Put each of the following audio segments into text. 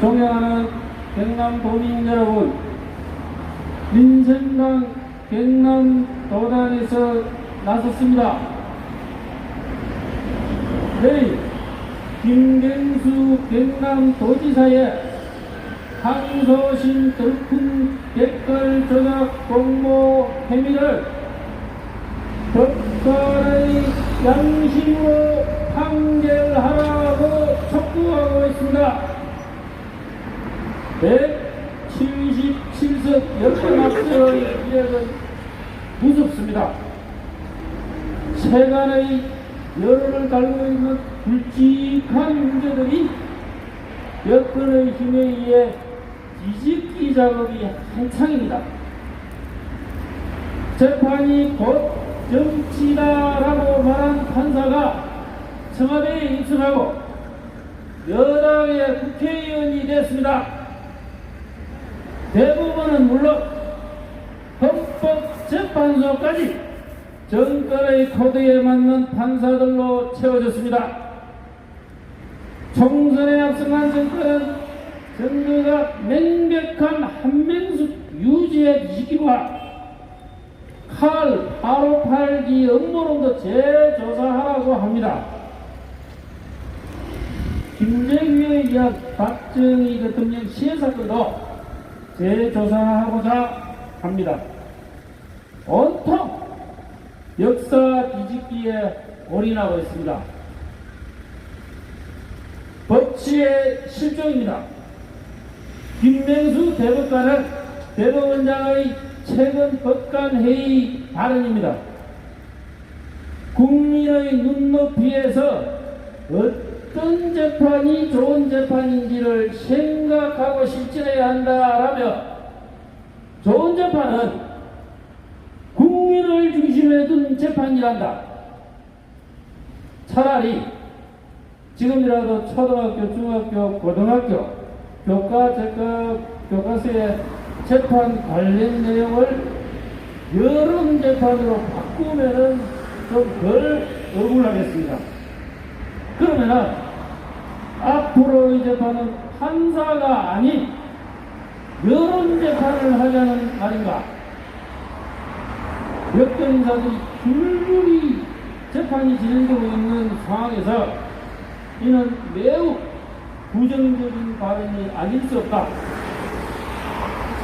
존경하는 경남 도민 여러분, 민생당 경남 도단에서 나섰습니다. 내일 김경수 경남 도지사의 항소심 덜큰 댓글 조작 공모 혐의를 법 관의 양심으로 판결하라고 촉구하고 있습니다. 177석 여권 앞서의 이력은 무섭습니다. 세간의 여론을 달고 있는 굵직한 문제들이 여권의 힘에 의해 뒤집기 작업이 한창입니다. 재판이 곧 정치다라고 말한 판사가 청와대에 입성하고 여당의 국회의원이 됐습니다. 대부분은 물론 헌법재판소까지 정권의 코드에 맞는 판사들로 채워졌습니다. 총선에 앞서간 정권은 선거가 명백한 한명숙 유지의 위기와 칼 바로 팔기 음모론도 재조사하라고 합니다. 김정희에 의한 박정희 대통령 시해 사건도 재조사하고자 합니다. 온통 역사 뒤집기에 올인하고 있습니다. 법치의 실종입니다. 김명수 대법관은 대법원장의 최근 법관회의 발언입니다. 국민의 눈높이에서 어떤 재판이 좋은 재판인지를 생각하고 실천해야 한다라며 좋은 재판은 국민을 중심에 둔 재판이란다. 차라리 지금이라도 초등학교, 중학교, 고등학교 교과 재과 교과서의 재판 관련 내용을 여론 재판으로 바꾸면은 좀 덜 억울하겠습니다. 그러면은 앞으로의 재판은 판사가 아닌 여론 재판을 하자는 말인가? 역전 인사들이 줄줄이 재판이 진행되고 있는 상황에서 이는 매우 부정적인 발언이 아닐 수 없다.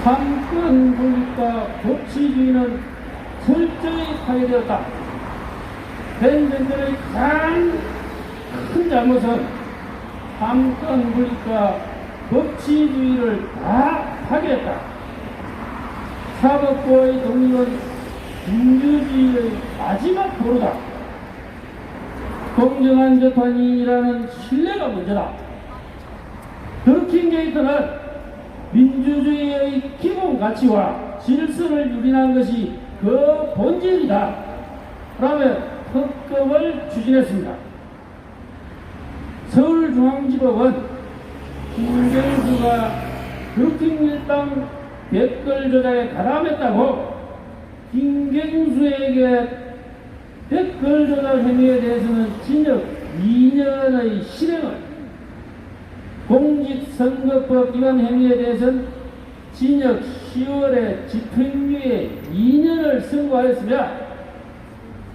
삼권 분립과 법치주의는 철저히 파괴되었다. 현 정권의 가장 큰 잘못은 삼권 분립과 법치주의를 다 파괴했다. 사법부의 독립은 민주주의의 마지막 도로다. 공정한 재판이라는 신뢰가 문제다. 더킹 게이트는 민주주의의 기본 가치와 질서를 유린한 것이 그 본질이다. 라며 특검을 추진했습니다. 서울중앙지법은 김경수가 더킹 일당 댓글 조작에 가담했다고 김경수에게 댓글 조작 행위에 대해서는 징역 2년의 실행을 공직선거법 위반 행위에 대해서는 징역 10월에 집행유예 2년을 선고하였으며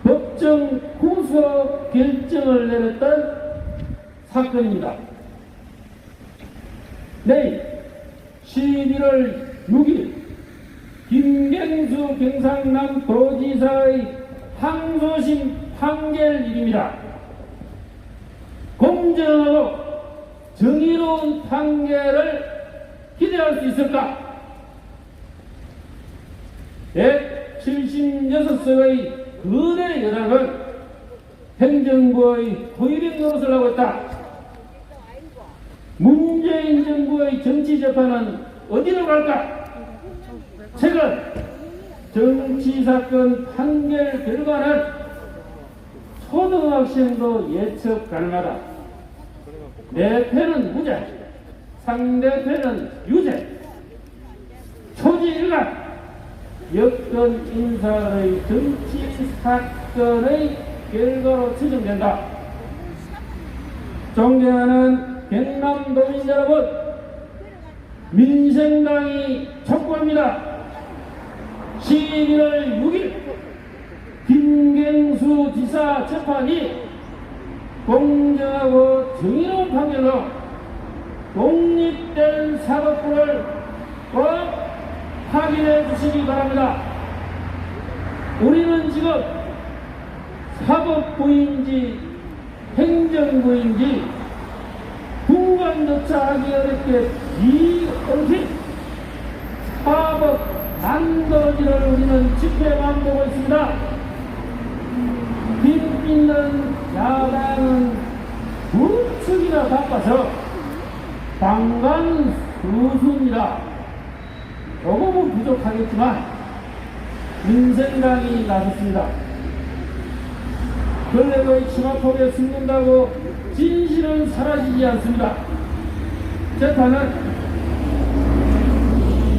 법정 구속 결정을 내렸던 사건입니다. 내일 11월 6일 김경수 경상남 도지사의 항소심 판결일입니다. 공정하고 정의로운 판결을 기대할 수 있을까? 176석의 거대 여당은 행정부의 토의력 노릇을 하고 있다. 문재인 정부의 정치 재판은 어디로 갈까? 최근 정치 사건 판결 결과는 초등학생도 예측 가능하다. 내 패는 무죄, 상대 패는 유죄. 초지일관 여권 인사의 정치 사 사건의 결과로 추정된다. 존경하는 경남도민 여러분, 민생당이 촉구합니다. 11월 6일 김경수 지사 재판이 공정하고 정의로운 판결로 독립된 사법부를 꼭 확인해 주시기 바랍니다. 우리는 지금 사법부인지 행정부인지 분간조차 하기 어렵게 이엉킨 사법 난도질을 우리는 집회만 보고 있습니다. 힘 있는 야당은 무척이나 바빠서 방관수순이라 조금은 부족하겠지만 민생당이 나섰습니다. 근래의 치마폭에 숨는다고 진실은 사라지지 않습니다. 재판은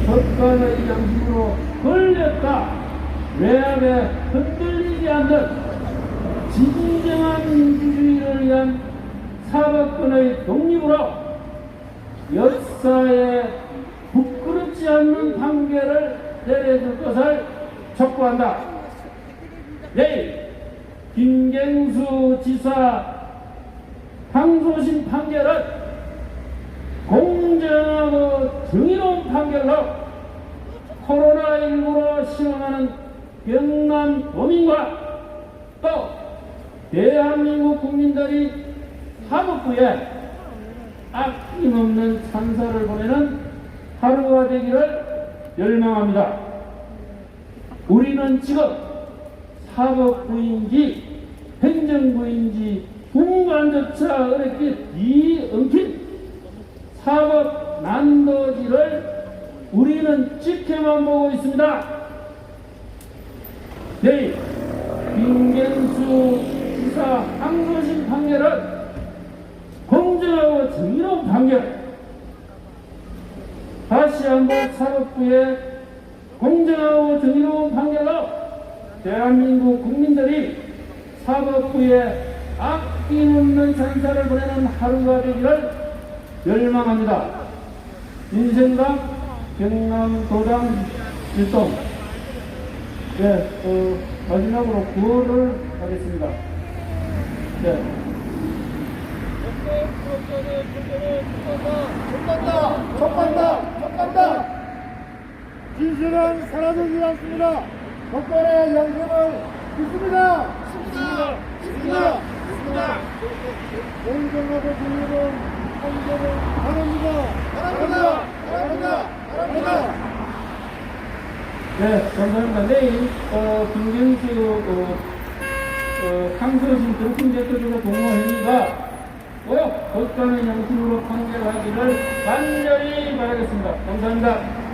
법관의 양심으로 걸렸다. 외압에 흔들리지 않는 진정한 민주주의를 위한 사법권의 독립으로 역사에 부끄럽지 않는 판결을 내려줄 것을 촉구한다. 내일 김경수 지사 항소심 판결은 공정하고 정의로운 판결로 코로나19로 시원하는 경남 도민과 또 대한민국 국민들이 사법부에 아낌없는 찬사를 보내는 하루가 되기를 열망합니다. 우리는 지금 사법부인지 행정부인지 분간조차 어렵게 뒤엉킨 사법 난도질을 우리는 지켜만 보고 있습니다. 내일 김경수 지사 항소심 판결은 공정하고 정의로운 판결 다시 한번 사법부의 공정하고 정의로운 판결로 대한민국 국민들이 사법부에 아낌없는 찬사를 보내는 하루가 되기를 열망합니다. 민생당 경남도당 일동 네, 어, 마지막으로 구호를 하겠습니다. 네. 촉간다! 촉간다! 촉간다! 진실은 사라지지 않습니다. 법관의 양심을 믿습니다. 믿습니다. 믿습니다. 믿습니다. 공정하고 정의로운 판결을 바랍니다. 바랍니다. 바랍니다. 바랍니다. 네, 감사합니다. 내일, 어, 김경수, 어, 어, 항소심 정신제도적으로 공모회의가 꼭 법관의 양심으로 판결하기를 간절히 바라겠습니다. 감사합니다.